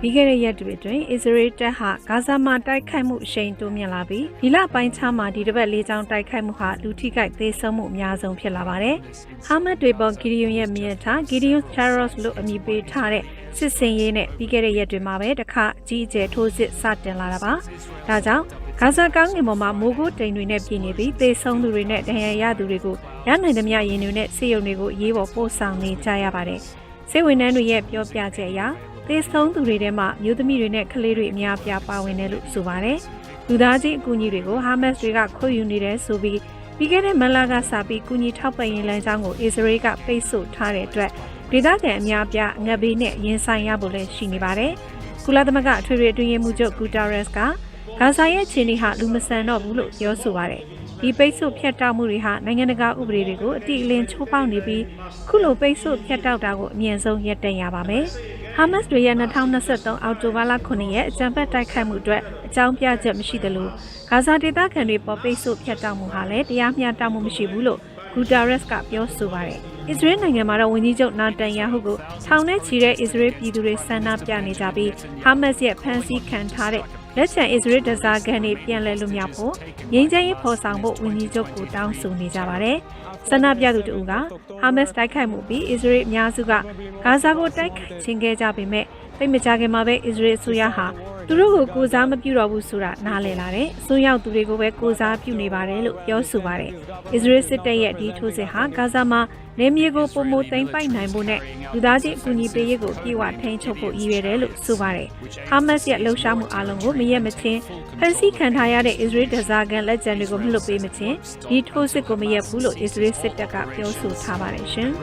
ပြီးခဲ့တဲ့ရက်တွေအတွင်းအစ္စရေးတပ်ဟာဂါဇာမှာတိုက်ခိုက်မှုအရှိန်တိုးမြင့်လာပြီးဒီလပိုင်းခြားမှာဒီတစ်ပတ်လေးချောင်းတိုက်ခိုက်မှုဟာလူထိခိုက်သေဆုံးမှုအများဆုံးဖြစ်လာပါတယ်။ဟာမတ်တွေပေါ်ဂီဒီယွန်ရဲ့မြင်ထားဂီဒီယွန်ချာရော့စ်လို့အမည်ပေးထားတဲ့စစ်စင်ရေးနဲ့ပြီးခဲ့တဲ့ရက်တွေမှာပဲတစ်ခါအကြီးအကျယ်ထိုးစစ်စတင်လာတာပါ။ဒါကြောင့်ဂါဇာကောင်းငင်ပေါ်မှာမိုးကုတ်တိမ်တွေနဲ့ပြည်နေပြီးသေဆုံးသူတွေနဲ့ဒဏ်ရာရသူတွေကိုရနိုင်သမျှရင်တွေနဲ့စစ်ရုံတွေကိုအရေးပေါ်ပို့ဆောင်နေကြရပါတယ်။ စစ်ဝင်နှန်းတွေရဲ့ပြောပြချက်အရသေဆုံးသူတွေထဲမှာမျိုးသမီးတွေနဲ့ကလေးတွေအများအပြားပါဝင်တယ်လို့ဆိုပါတယ်။လူသားချင်းအကူအညီတွေကိုဟာမတ်စ်တွေကခွင့်ယူနေတယ်ဆိုပြီးပြီးခဲ့တဲ့မန်လာကစပြီးကူညီထောက်ပံ့ရေးလမ်းကြောင်းကိုအစ္စရေးကပိတ်ဆို့ထားတဲ့အတွက်ဒေသခံအများအပြားငတ်ဘေးနဲ့ရင်ဆိုင်ရဖို့လည်းရှိနေပါတယ်။ကုလသမဂ္ဂအထွေထွေအတွင်းရေးမှူးချုပ်ဂူတာရက်စ်ကဂါဇာရဲ့ခြေနေဟာလူမဆန်တော့ဘူးလို့ပြောဆိုပါတယ်။ ဒီပိတ်ဆို့ဖြတ်တောက်မှုတွေဟာနိုင်ငံတကာဥပဒေတွေကိုအတိအလင်းချိုးဖောက်နေပြီးခုလိုပိတ်ဆို့ဖြတ်တောက်တာကိုအမြင့်ဆုံးရပ်တန့်ရပါမယ်။ဟာမတ်စ်တွေရဲ့2023အောက်တိုဘာလ9ရက်အကြံဖက်တိုက်ခိုက်မှုအတွက်အကြောင်းပြချက်မရှိသလိုဂါဇာဒေသခံတွေပေါ်ပိတ်ဆို့ဖျက်တောက်မှုဟာလည်းတရားမျှတမှုမရှိဘူးလို့ဂူတာရက်စ်ကပြောဆိုပါတယ်။အစ္စရေးနိုင်ငံမှာတော့ဝန်ကြီးချုပ်နာတန်ယာဟုကိုထောင်ထဲချီတဲ့အစ္စရေးပြည်သူတွေဆန္ဒပြနေကြပြီးဟာမတ်စ်ရဲ့ဖမ်းဆီးခံထားတဲ့ လက်ချံအစ္စရေးဒဇာကန်တွေပြန်လည်လွတ်မြောက်ဖို့ငြိမ်းချမ်းရေးဖော်ဆောင်ဖို့ဝန်ကြီးချုပ်ကိုတောင်းဆိုနေကြပါတယ်။ဆန္ဒပြသူတို့ကဟာမတ်စ်တိုက်ခိုက်မှုပြီးအစ္စရေးအများစုကဂါဇာကိုတိုက်ခိုက်ခြင်းခဲ့ကြပေမဲ့သိမကြခင်မှာပဲအစ္စရေးအစိုးရဟာ သူတို့ကိုကိုစားမပြုတော့ဘူးဆိုတာနားလည်လာတယ်။အစိုးရသူတွေကိုပဲကိုစားပြုနေပါတယ်လို့ပြောဆိုပါတယ်။အစ္စရေးစစ်တပ်ရဲ့ဒီထိုးစစ်ဟာဂါဇာမှာနေမြေကိုပုံမသိမ်းပိုက်နိုင်ဖို့နဲ့လူသားချင်းအကူအညီပေးရေးကိုပြေဝထိန်းချုပ်ဖို့ရည်ရွယ်တယ်လို့ဆိုပါတယ်။ဟာမတ်စ်ရဲ့လှုပ်ရှားမှုအလုံးကိုမရက်မချင်းဖန်ဆီးခံထားရတဲ့အစ္စရေးဒဇာကန်လက်ကျန်တွေကိုမလွတ်ပေးမချင်းဒီထိုးစစ်ကိုမရက်ဘူးလို့အစ္စရေးစစ်တပ်ကပြောဆိုထားပါတယ်ရှင်။